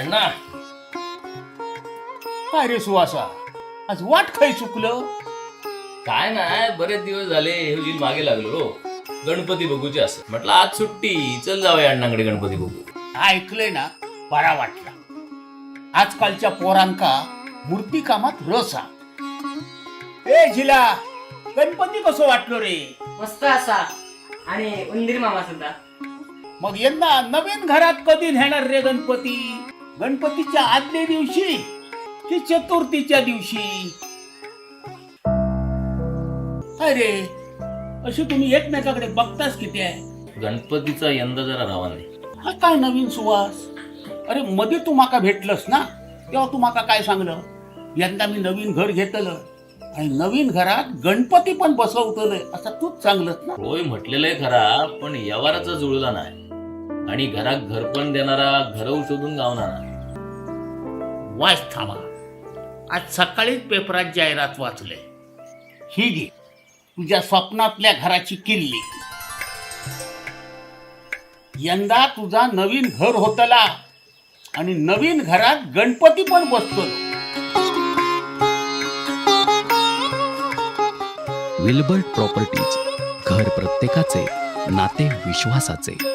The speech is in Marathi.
अण्णा. काय रे सुवासा आज वाट खाई चुकलं? काय नाही बरेच दिवस झाले हे मागे लागलो रो गणपती बघूचे असं. म्हटलं आज सुट्टी चल जाऊया अण्णाकडे गणपती बघू. ऐकलंय ना बरा वाटला. आजकालच्या पोरांका मूर्ती कामात रस हा ए झिला गणपती कसं वाटलो रे? मस्त असा. आणि उंदीर मामा सुद्धा. मग यंदा नवीन घरात कधी नेणार रे गणपती? गणपतीच्या आदल्या दिवशी की चतुर्थीच्या दिवशी? अरे अशी तुम्ही एकमेकाकडे बघताच किती आहे? गणपतीचा यंदा जरा रावा नाही हा काय नवीन सुवास? अरे मध्ये तू माका भेटलस ना तेव्हा तू माका काय सांगलं? यंदा मी नवीन घर घेतलं आणि नवीन घरात गणपती पण बसवतलंय असं तूच सांगलंस ना? होय म्हटलेलं आहे खरा पण व्यवहाराचा जुळला नाही. आणि घरात घर पण देणारा घरव शोधून गावणारा. वाच थांबा. आज सकाळीच पेपरात जाहिरात वाचले. ही घे. तुझ्या स्वप्नातल्या घराची किल्ली. यंदा तुझा नवीन घर होतला आणि नवीन घरात गणपती पण बसतो. विल्बर्ट प्रॉपर्टीज घर प्रत्येकाचे नाते विश्वासाचे.